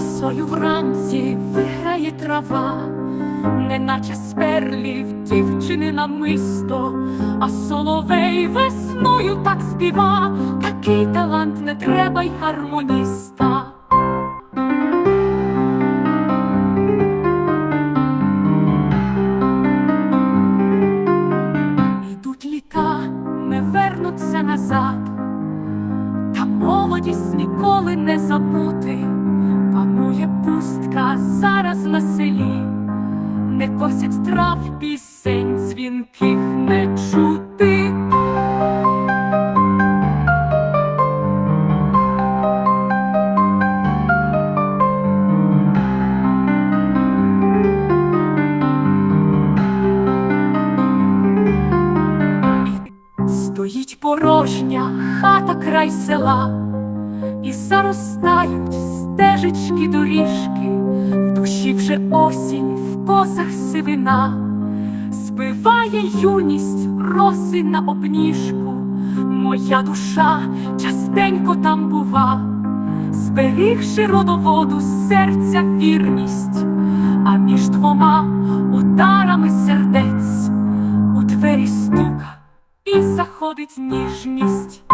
сонці виграє трава, неначе сперлів дівчини намисто, а соловей весною так співа, такий талант не треба й гармоніста. Ідуть літа, не вернуться назад, та молодість ніколи не забути. Не косять трав пісень, дзвінких не чути. Стоїть порожня хата край села, і заростають стежечки доріжки, в душі вже осінь, косах сивина, збиває юність роси на обніжку, моя душа частенько там бува, зберігши родоводу серця вірність, а між двома ударами сердець у двері стука і заходить ніжність.